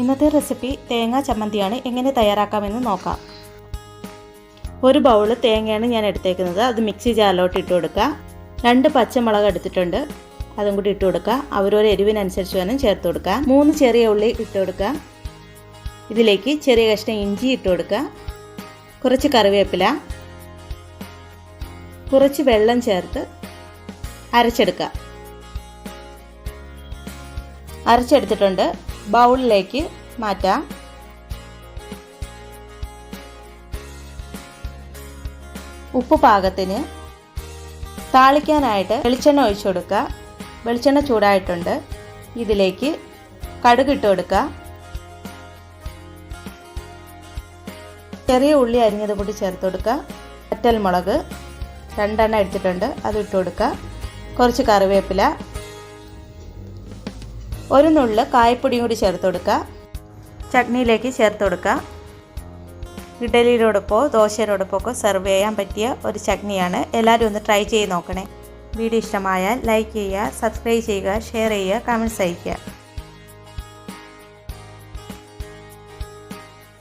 ഇന്നത്തെ റെസിപ്പി തേങ്ങാ ചമ്മന്തിയാണ്. എങ്ങനെ തയ്യാറാക്കാമെന്ന് നോക്കാം. ഒരു ബൗൾ തേങ്ങയാണ് ഞാൻ എടുത്തേക്കുന്നത്. അത് മിക്സി ജാറിലോട്ട് ഇട്ട് കൊടുക്കുക. രണ്ട് പച്ചമുളക് എടുത്തിട്ടുണ്ട്. അതും കൂടി ഇട്ട് കൊടുക്കുക. അവരോരോ എരിവിനനുസരിച്ച് വേണം ചേർത്ത് കൊടുക്കുക. മൂന്ന് ചെറിയ ഉള്ളി ഇട്ട് കൊടുക്കുക. ഇതിലേക്ക് ചെറിയ കഷ്ണം ഇഞ്ചി ഇട്ട് കൊടുക്കുക. കുറച്ച് കറിവേപ്പില. കുറച്ച് വെള്ളം ചേർത്ത് അരച്ചെടുക്കുക. അരച്ചെടുത്തിട്ടുണ്ട്. ബൗളിലേക്ക് മാറ്റാം. ഉപ്പ് പാകത്തിന് താളിക്കാനായിട്ട് വെളിച്ചെണ്ണ ഒഴിച്ചു കൊടുക്കുക. വെളിച്ചെണ്ണ ചൂടായിട്ടുണ്ട്. ഇതിലേക്ക് കടുക് ഇട്ട് കൊടുക്കുക. ചെറിയ ഉള്ളി അരിഞ്ഞത് കൂടി ചേർത്ത് കൊടുക്കുക. വറ്റൽ മുളക് രണ്ടെണ്ണം എടുത്തിട്ടുണ്ട്. അത് ഇട്ട് കൊടുക്കുക. കുറച്ച് കറിവേപ്പില. ഒരു നുള്ള് കായപ്പൊടിയും കൂടി ചേർത്ത് കൊടുക്കുക. ചട്നിയിലേക്ക് ചേർത്ത് കൊടുക്കുക. ഇഡലിയോടൊപ്പമോ ദോശയോടൊപ്പമോ ഒക്കെ സെർവ് ചെയ്യാൻ പറ്റിയ ഒരു ചട്നിയാണ്. എല്ലാവരും ഒന്ന് ട്രൈ ചെയ്ത് നോക്കണേ. വീഡിയോ ഇഷ്ടമായാൽ ലൈക്ക് ചെയ്യുക സബ്സ്ക്രൈബ് ചെയ്യുക ഷെയർ ചെയ്യുക കമന്റ്സ് അയയ്ക്കുക.